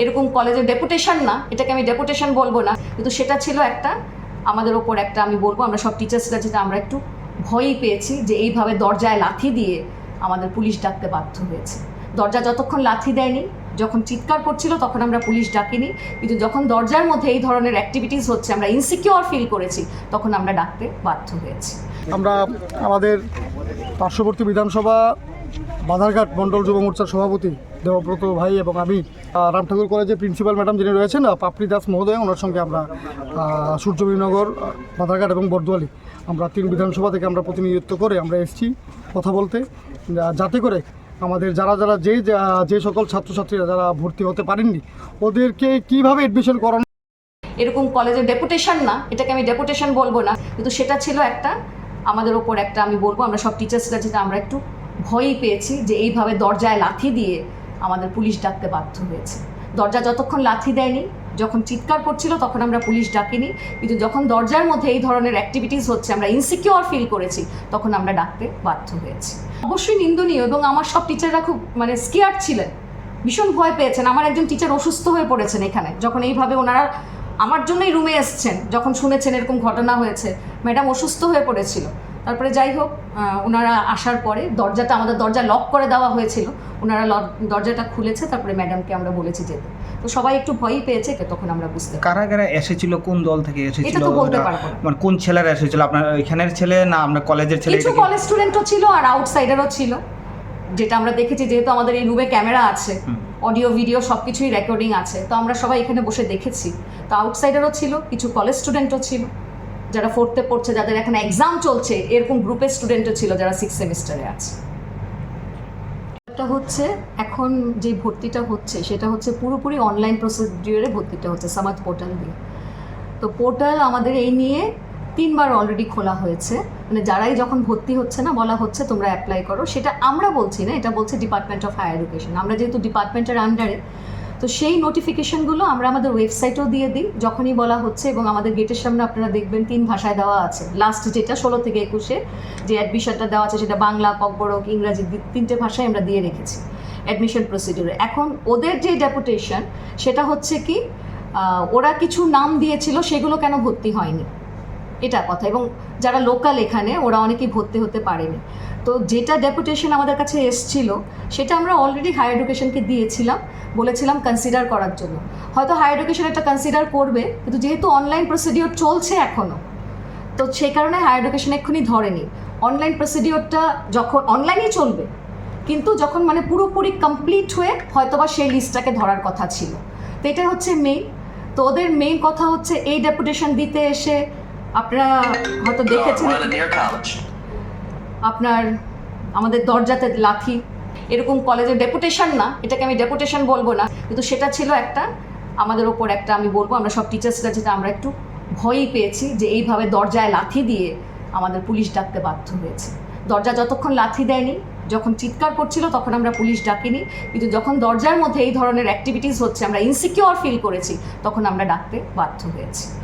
এরকম কলেজের ডেপুটেশন না, এটাকে আমি ডেপুটেশন বলব না। কিন্তু সেটা ছিল একটা, আমাদের ওপর একটা আমি বলব, আমরা সব টিচার্সরা যেটা আমরা একটু ভয়ই পেয়েছি যে এইভাবে দরজায় লাথি দিয়ে আমাদের পুলিশ ডাকতে বাধ্য হয়েছে। দরজা যতক্ষণ লাথি দেয়নি, যখন চিৎকার করছিল তখন আমরা পুলিশ ডাকিনি, কিন্তু যখন দরজার মধ্যে এই ধরনের অ্যাক্টিভিটিস হচ্ছে, আমরা ইনসিকিওর ফিল করেছি, তখন আমরা ডাকতে বাধ্য হয়েছি। আমরা আমাদের পার্শ্ববর্তী বিধানসভা, বাধারঘাট মণ্ডল যুব মোর্চার সভাপতি দেবব্রত ভাই এবং আমি রাম ঠাকুর কলেজের প্রিন্সিপাল ম্যাডাম যিনি রয়েছেন পাপড়ি দাস মহোদয়, ওনার সঙ্গে আমরা সূর্যবীনগর বাধারঘাট এবং বর্দোয়ালি আমরা তিন বিধানসভা থেকে আমরা প্রতিনিধিত্ব করে আমরা এসেছি কথা বলতে। যাতে করে আমাদের যারা যারা যে যে সকল ছাত্রছাত্রীরা যারা ভর্তি হতে পারেননি, ওদেরকে কীভাবে অ্যাডমিশন করানো এরকম কলেজের ডেপুটেশন না, এটাকে আমি ডেপুটেশন বলব না। কিন্তু সেটা ছিল একটা, আমাদের ওপর একটা আমি বলব, আমরা সব টিচার্সরা যেটা আমরা একটু ভয়ই পেয়েছি যে এইভাবে দরজায় লাথি দিয়ে আমাদের পুলিশ ডাকতে বাধ্য হয়েছে। দরজা যতক্ষণ লাথি দেয়নি, যখন চিৎকার করছিল তখন আমরা পুলিশ ডাকিনি। কিন্তু যখন দরজার মধ্যে এই ধরনের অ্যাক্টিভিটিস হচ্ছে, আমরা ইনসিকিওর ফিল করেছি, তখন আমরা ডাকতে বাধ্য হয়েছি। অবশ্যই নিন্দনীয় এবং আমার সব টিচাররা খুব মানে স্কেয়ার ছিলেন। ভীষণ ভয় পেয়েছেন। আমার একজন টিচার অসুস্থ হয়ে পড়েছেন এখানে। যখন এইভাবে ওনারা আমার জন্যই রুমে এসছেন, যখন শুনেছেন এরকম ঘটনা হয়েছে ম্যাডাম অসুস্থ হয়ে পড়েছিল। তারপরে যাই হোক ওনারা আসার পরে দরজাটা আমাদের দরজা লক করে দেওয়া হয়েছিল। ওনারা দরজাটা খুলেছে তারপরে ম্যাডামকে আমরা বলেছি যেতে। তো সবাই একটু ভয়ই পেয়েছে তখন আমরা বুঝতে কারা কারা এসেছিল কোন দল থেকে এসেছিল? এটা তো বলতে ওরা? পারব না। মানে কোন ছেলেরা এসেছিল? আপনার এখানের ছেলে না আপনার কলেজের ছেলে? কিছু কলেজ স্টুডেন্টও ছিল আর আউটসাইডারও ছিল। যেটা আমরা দেখেছি যেহেতু আমাদের এই রুমে ক্যামেরা আছে অডিও ভিডিও সব কিছুই রেকর্ডিং আছে তো আমরা সবাই এখানে বসে দেখেছি। তো আউটসাইডারও ছিল কিছু কলেজ স্টুডেন্টও ছিল যারা ফোর্থে পড়ছে যাদের এখন এক্সাম চলছে এরকম গ্রুপের স্টুডেন্টও ছিল যারা সিক্স সেমিস্টারে আছে। একটা হচ্ছে এখন যে ভর্তিটা হচ্ছে, সেটা হচ্ছে পুরোপুরি অনলাইন প্রসিডিওরে ভর্তিটা হচ্ছে সামাদ পোর্টাল দিয়ে। তো পোর্টাল আমাদের এই নিয়ে তিনবার অলরেডি খোলা হয়েছে। মানে যারাই যখন ভর্তি হচ্ছে না, বলা হচ্ছে তোমরা অ্যাপ্লাই করো। সেটা আমরা বলছি না, এটা বলছে ডিপার্টমেন্ট অফ হায়ার এডুকেশন আমরা যেহেতু ডিপার্টমেন্টের আন্ডারে তো সেই নোটিফিকেশনগুলো আমরা আমাদের ওয়েবসাইটেও দিয়ে দিই, যখনই বলা হচ্ছে এবং আমাদের গেটের সামনে আপনারা দেখবেন তিন ভাষায় দেওয়া আছে। লাস্ট যেটা, ষোলো থেকে একুশে যে অ্যাডমিশনটা দেওয়া আছে, সেটা বাংলা পকবরক ইংরাজি তিনটে ভাষায় আমরা দিয়ে রেখেছি অ্যাডমিশন প্রসিডিউরে এখন ওদের যে ডেপুটেশন সেটা হচ্ছে কি ওরা কিছু নাম দিয়েছিল, সেগুলো কেন ভর্তি হয়নি? এটা কথা। এবং যারা লোকাল এখানে, ওরা অনেকেই ভর্তি হতে পারেনি। তো যেটা ডেপুটেশন আমাদের কাছে এসছিল, সেটা আমরা অলরেডি হায়ার এডুকেশনকে দিয়েছিলাম, বলেছিলাম কনসিডার করার জন্য। হয়তো হায়ার এডুকেশন এটা কনসিডার করবে, কিন্তু যেহেতু অনলাইন প্রসিডিওর চলছে এখনও তো সেই কারণে হায়ার এডুকেশন এক্ষুনি ধরেনি। অনলাইন প্রসিডিওরটা যখন অনলাইনেই চলবে, কিন্তু যখন মানে পুরোপুরি কমপ্লিট হয়ে হয়তোবা সেই লিস্টটাকে ধরার কথা ছিল। তো এটা হচ্ছে মেইন তো ওদের মেইন কথা হচ্ছে, এই ডেপুটেশন দিতে এসে আপনারা হয়তো দেখেছেন. আপনার আমাদের দরজাতে লাথি। এরকম কলেজের ডেপুটেশন না এটাকে আমি ডেপুটেশন বলব না কিন্তু সেটা ছিল একটা আমাদের ওপর একটা আমি বলব আমরা সব টিচার্সরা যেটা আমরা একটু ভয়ই পেয়েছি যে এইভাবে দরজায় লাথি দিয়ে আমাদের পুলিশ ডাকতে বাধ্য হয়েছে। দরজা যতক্ষণ লাথি দেয়নি যখন চিৎকার করছিল তখন আমরা পুলিশ ডাকিনি কিন্তু যখন দরজার মধ্যে এই ধরনের অ্যাক্টিভিটিস হচ্ছে আমরা ইনসিকিওর ফিল করেছি তখন আমরা ডাকতে বাধ্য হয়েছি।